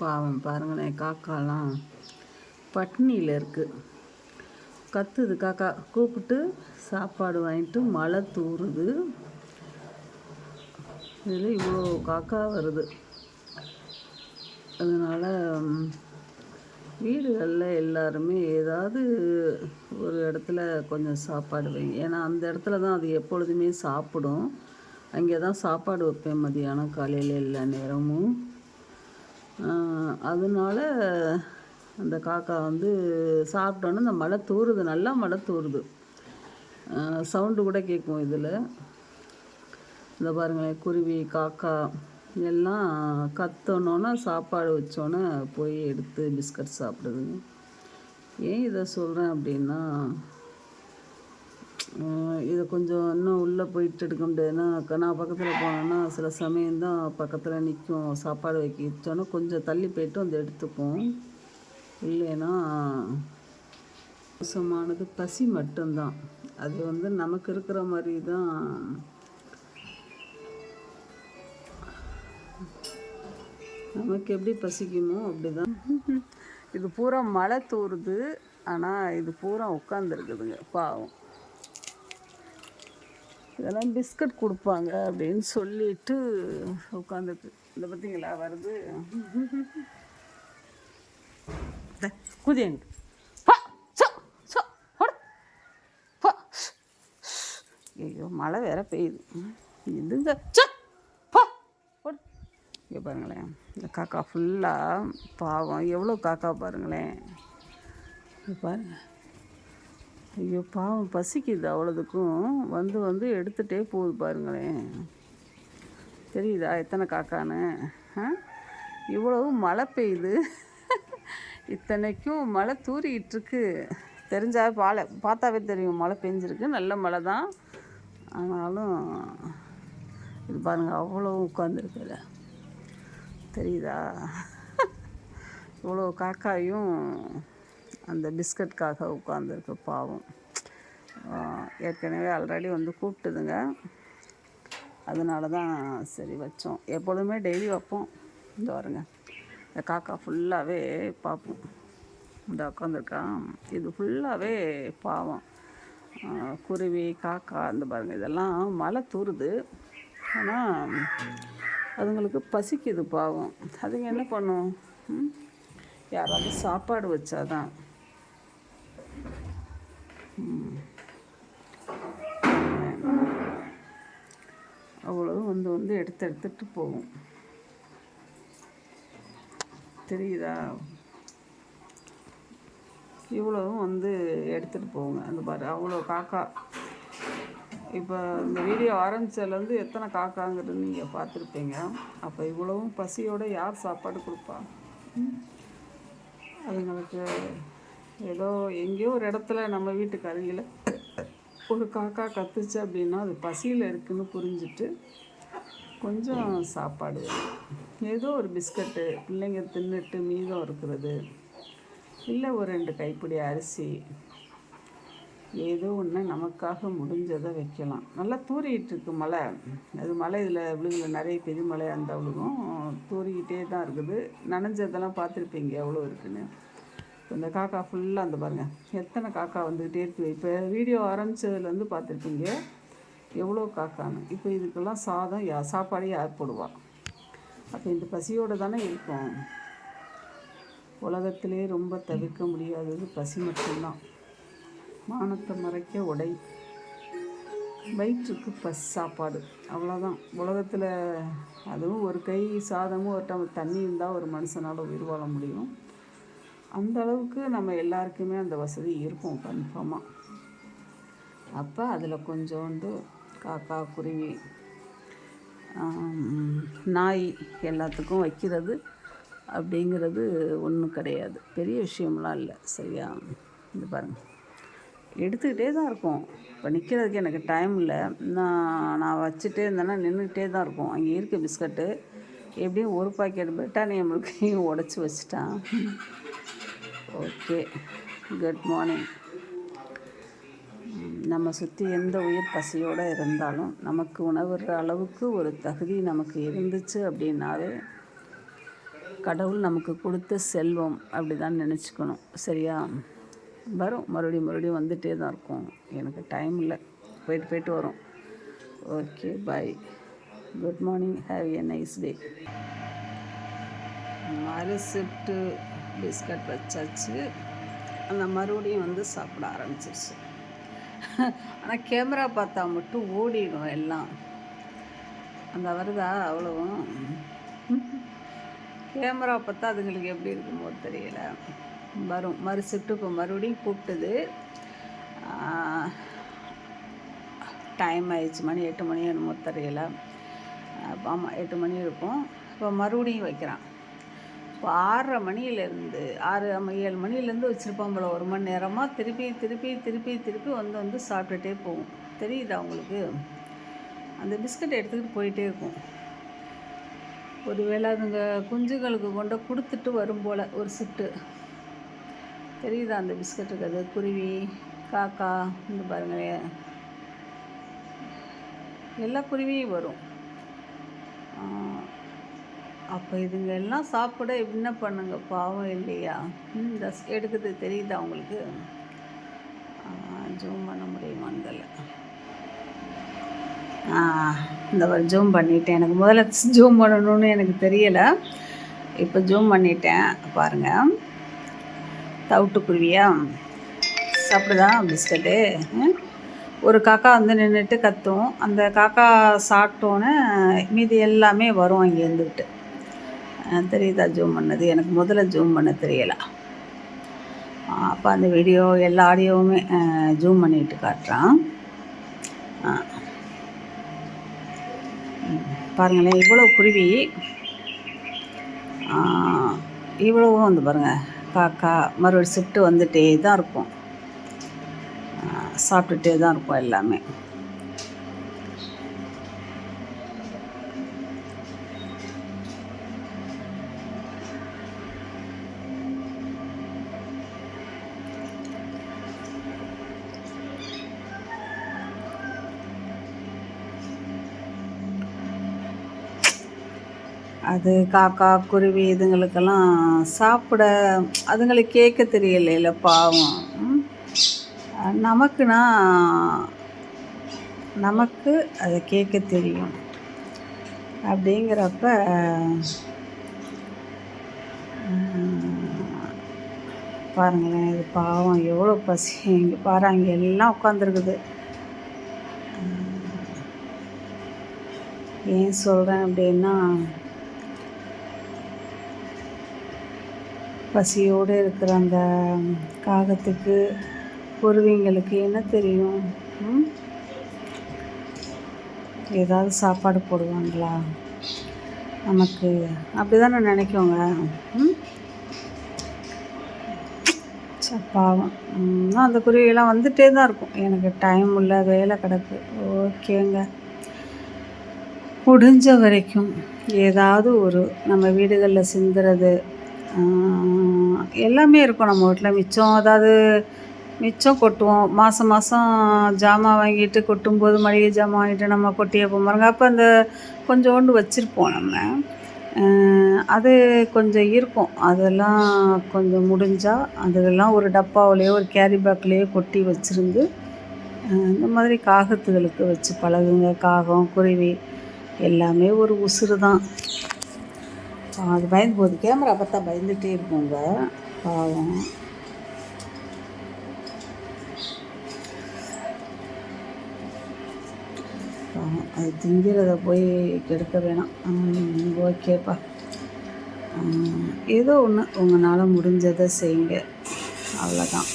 பாவம் பாருங்களேன் காக்காலாம். பட்னியில் இருக்குது கத்துது காக்கா. கூப்பிட்டு சாப்பாடு வாங்கிட்டு மழை தூறுது இதில் இவ்வளோ காக்கா வருது. அதனால் வீடுகளில் எல்லாருமே ஏதாவது ஒரு இடத்துல கொஞ்சம் சாப்பாடு வைங்க. ஏன்னா அந்த இடத்துல தான் அது எப்பொழுதுமே சாப்பிடும். அங்கே தான் சாப்பாடு வைப்பேன் மதியானம் காலையில் எல்லா நேரமும். அதனால அந்த காக்கா வந்து சாப்பிட்டோன்னே இந்த மழை தூறுது நல்லா மழை தூறுது சவுண்டு கூட கேட்கும் இதில். இந்த பாருங்களேன் குருவி காக்கா எல்லாம் கத்தணுன்னா சாப்பாடு வச்சோன்னே போய் எடுத்து பிஸ்கட் சாப்பிடுதுங்க. ஏன் இதை சொல்கிறேன் அப்படின்னா இதை கொஞ்சம் இன்னும் உள்ளே போயிட்டு எடுக்க முடியாதுன்னா நான் பக்கத்தில் போனேன்னா சில சமயம்தான் பக்கத்தில் நிற்கும் சாப்பாடு வைக்க வச்சோன்னா கொஞ்சம் தள்ளி போயிட்டு வந்து எடுத்துக்கும் இல்லைன்னா மோசமானது பசி மட்டும்தான். அது வந்து நமக்கு இருக்கிற மாதிரி தான் நமக்கு எப்படி பசிக்குமோ அப்படிதான். இது பூரா மழை தூறுது ஆனால் இது பூரா உட்காந்துருக்குதுங்க பாவம். இதெல்லாம் பிஸ்கட் கொடுப்பாங்க அப்படின்னு சொல்லிட்டு உட்காந்துருக்கு. இந்த பார்த்தீங்களா வருது. குதியங்க ஐயோ மழை வேற பெய்யுது. இதுங்க இங்கே பாருங்களேன். இந்த காக்கா ஃபுல்லாக பாவம். எவ்வளோ காக்கா பாருங்களேன். பாருங்கள் ஐயோ பாவம் பசிக்குது அவ்வளோதுக்கும். வந்து வந்து எடுத்துகிட்டே போகுது பாருங்களேன். தெரியுதா எத்தனை காக்கான்னு? இவ்வளவு மழை பெய்யுது. இத்தனைக்கும் மழை தூறிக்கிட்டு இருக்கு தெரிஞ்சா பாலை பார்த்தாவே தெரியும் மழை பெஞ்சிருக்கு. நல்ல மழை தான். ஆனாலும் இது பாருங்க அவ்வளோ உட்காந்துருக்குல தெரியுதா? இவ்வளோ காக்காயும் அந்த பிஸ்கட்காக உட்காந்துருக்கு பாவம். ஏற்கனவே ஆல்ரெடி வந்து கூப்பிட்டுதுங்க. அதனால தான் சரி வச்சோம். எப்பொழுதுமே டெய்லி வைப்போம். இந்த பாருங்க. இந்த காக்கா ஃபுல்லாகவே பார்ப்போம். இந்த உட்காந்துருக்கான் இது ஃபுல்லாகவே பாவம். குருவி காக்கா இந்த பாருங்க. இதெல்லாம் மழை தூறுது ஆனால் அதுங்களுக்கு பசிக்குது பாவம். அதுங்க என்ன பண்ணும்? யாராவது சாப்பாடு வச்சாதான். அவ்வளவு வந்து வந்து எடுத்து எடுத்துட்டு போகும். தெரியுதா? இவ்வளவும் வந்து எடுத்துகிட்டு போகுங்க. அந்த பாரு அவ்வளோ காக்கா. இப்போ இந்த வீடியோ ஆரம்பிச்சதுலேருந்து எத்தனை காக்காங்கிறது நீங்கள் பார்த்துருப்பீங்க. அப்போ இவ்வளவும் பசியோட யார் சாப்பாடு கொடுப்பா? அதுங்களுக்கு ஏதோ எங்கேயோ ஒரு இடத்துல நம்ம வீட்டுக்கு அருகில் ஒரு காக்கா கத்துச்சு அப்படின்னா அது பசியில் இருக்குதுன்னு புரிஞ்சுட்டு கொஞ்சம் சாப்பாடு ஏதோ ஒரு பிஸ்கட்டு பிள்ளைங்க தின்னுட்டு மீதம் இருக்கிறது இல்லை ஒரு ரெண்டு கைப்பிடி அரிசி ஏதோ ஒன்று நமக்காக முடிஞ்சதை வைக்கலாம். நல்லா தூரிகிட்டு இருக்கு மழை. அது மழை இதில் விழுகுல நிறைய பெரிய மழை அந்த விழுகும் தூறிக்கிட்டே தான் இருக்குது. நனைஞ்சதெல்லாம் பார்த்துருப்பீங்க எவ்வளோ இருக்குன்னு. இந்த காக்கா ஃபுல்லாக அந்த பாருங்கள் எத்தனை காக்கா வந்துக்கிட்டே இருக்குது இப்போ வீடியோ ஆரம்பிச்சதுலேருந்து பார்த்துருப்பீங்க எவ்வளோ காக்கான்னு. இப்போ இதுக்கெல்லாம் சாதம் யா சாப்பாடு யார் போடுவா? அப்போ இந்த பசியோடு தானே இருக்கும். உலகத்திலே ரொம்ப தவிர்க்க முடியாதது பசி மட்டும்தான். மானத்தை மறைக்க உடை. வயிற்றுக்கு பஸ் சாப்பாடு. அவ்வளோதான் உலகத்தில் அதுவும் ஒரு கை சாதமும் ஒரு டம்ளர் தண்ணி இருந்தால் ஒரு மனுஷனால் உயிர் வாழ முடியும். அந்த அளவுக்கு நம்ம எல்லாருக்குமே அந்த வசதி இருக்கும் கன்ஃபார்மாக அப்போ அதில் கொஞ்சோண்டு காக்கா குருவி நாய் எல்லாத்துக்கும் வைக்கிறது அப்படிங்கிறது ஒன்றும் கிடையாது. பெரிய விஷயம்லாம் இல்லை சரியா? இது பாருங்கள் எடுத்துக்கிட்டே தான் இருக்கும். இப்போ நிற்கிறதுக்கு எனக்கு டைம் இல்லை. நான் நான் வச்சுட்டே இருந்தேன்னா நின்றுக்கிட்டே தான் இருக்கும். அங்கே இருக்க பிஸ்கட்டு. எப்படியும் ஒரு பாக்கெட் பிரிட்டானியா மில்கையும் உடச்சி வச்சுட்டான் ஓகே குட் மார்னிங் நம்ம சுற்றி எந்த உயிர் பசியோடு இருந்தாலும் நமக்கு உணவுற அளவுக்கு ஒரு தகுதி நமக்கு இருந்துச்சு அப்படின்னாவே கடவுள் நமக்கு கொடுத்த செல்வம் அப்படி தான் நினச்சிக்கணும். சரியா? வரும். மறுபடியும் மறுபடியும் வந்துகிட்டே தான் இருக்கும். எனக்கு டைம் இல்லை. போயிட்டு போயிட்டு வரும். Okay bye good morning have a nice day receipt biscuit வச்சாச்சு. அந்த மறுபடியும் வந்து சாப்பிட ஆரம்பிச்சிருச்சு. ஆனால் கேமரா பார்த்தா மட்டும் ஓடிடும் எல்லாம். அந்த வருதா அவ்வளவும். கேமரா பார்த்தா அதுங்களுக்கு எப்படி இருக்குமோ தெரியல. வரும். மறு ஷிஃப்ட்டு மறுபடியும் கூப்பிட்டுது. டைம் ஆயிடுச்சு. மணி எட்டு மணி என்னமோ தெரியல. ஆமாம் எட்டு மணி இருக்கும். இப்போ மறுபடியும் வைக்கிறான். இப்போ ஆறரை மணியிலேருந்து ஆறு ஏழு மணிலேருந்து வச்சுருப்போம் போல. ஒரு மணி நேரமாக திருப்பி திருப்பி திருப்பி திருப்பி வந்து வந்து சாப்பிட்டுட்டே போகும் தெரியுதா உங்களுக்கு? அந்த பிஸ்கட் எடுத்துக்கிட்டு போயிட்டே இருக்கும். ஒருவேளை அதுங்க குஞ்சுகளுக்கு கொண்டு கொடுத்துட்டு வரும் போல் ஒரு சிட்டு. தெரியுதா அந்த பிஸ்கட்டுக்கு? அது குருவி காக்கா இந்த பாருங்களேன் எல்லா குருவியும் வரும். அப்போ இதுங்க எல்லாம் சாப்பிட என்ன பண்ணுங்க? பாவம் இல்லையா? ம் இந்த எடுக்குது. தெரியுதா உங்களுக்கு? ஜூம் பண்ண முடியுமான்னு இந்த ஒரு ஜூம் பண்ணிட்டேன். எனக்கு முதல்ல ஜூம் பண்ணணும்னு எனக்கு தெரியலை. இப்போ ஜூம் பண்ணிட்டேன். பாருங்கள் தவிட்டுக்குருவியா? சாப்பிடுதா பிஸ்கட்டு? ஒரு காக்கா வந்து நின்றுட்டு கத்தும். அந்த காக்கா சாப்பிட்டோன்னே மீதி எல்லாமே வரும் அங்கே இருந்துக்கிட்டு தெரியுதா ஜூம் பண்ணது? எனக்கு முதல்ல ஜூம் பண்ண தெரியலை. அப்போ அந்த வீடியோ எல்லா ஆடியோவுமே ஜூம் பண்ணிட்டு காட்டுறான். பாருங்களேன் இவ்வளோ குருவி. இவ்வளவும் வந்து பாருங்கள் காக்கா மறுபடியும் ஷிஃப்ட்டு வந்துட்டே தான் இருக்கும். சாப்பிட்டுட்டே தான் இருக்கும் எல்லாமே. அது காக்கா குருவி இதுங்களுக்கெல்லாம் சாப்பிட அதுங்களுக்கு கேட்க தெரியலையில பாவம். நமக்குனா நமக்கு அதை கேட்க தெரியும். அப்படிங்கிறப்ப பாருங்களேன் இது பாவம். எவ்வளோ பசி இங்கே பாரு அங்கே எல்லாம் உட்காந்துருக்குது ஏன் சொல்கிறேன் அப்படின்னா பசியோடு இருக்கிற அந்த காகத்துக்கு குருவிங்களுக்கு என்ன தெரியும்? ஏதாவது சாப்பாடு போடுவாங்களா? நமக்கு அப்படி தானே நினைக்கோங்க பாவம். அந்த குருவியெல்லாம் வந்துட்டே தான் இருக்கும். எனக்கு டைம் இல்லை வேலை கிடக்கு. ஓகேங்க. முடிஞ்ச வரைக்கும் ஏதாவது ஒரு நம்ம வீடுகளில் சிந்துறது எல்லாமே இருக்கும் நம்ம வீட்டில் மிச்சம் அதாவது மிச்சம் கொட்டுவோம். மாதம் மாதம் ஜாமான் வாங்கிட்டு கொட்டும்போது மளிகை ஜாமான் வாங்கிட்டு நம்ம கொட்டியே பாருங்க அப்போ அந்த கொஞ்சோண்டு வச்சுருப்போம் நம்ம. அது கொஞ்சம் இருக்கும். அதெல்லாம் கொஞ்சம் முடிஞ்சால் அதெல்லாம் ஒரு டப்பாவிலையோ ஒரு கேரி பேக்லேயோ கொட்டி வச்சுருந்து இந்த மாதிரி காகத்துகளுக்கு வச்சு பழகுங்க. காகம் குருவி எல்லாமே ஒரு உசுறு தான். அது பயந்து போகுது கேமரா பார்த்தா பயந்துகிட்டே இருப்போங்க பாவம். பாவம். அது திங்கிறத போய் கெடுக்க வேணாம். ஓகேப்பா. ஏதோ ஒன்று உங்களால் முடிஞ்சதை செய்யுங்க. அவ்வளோதான்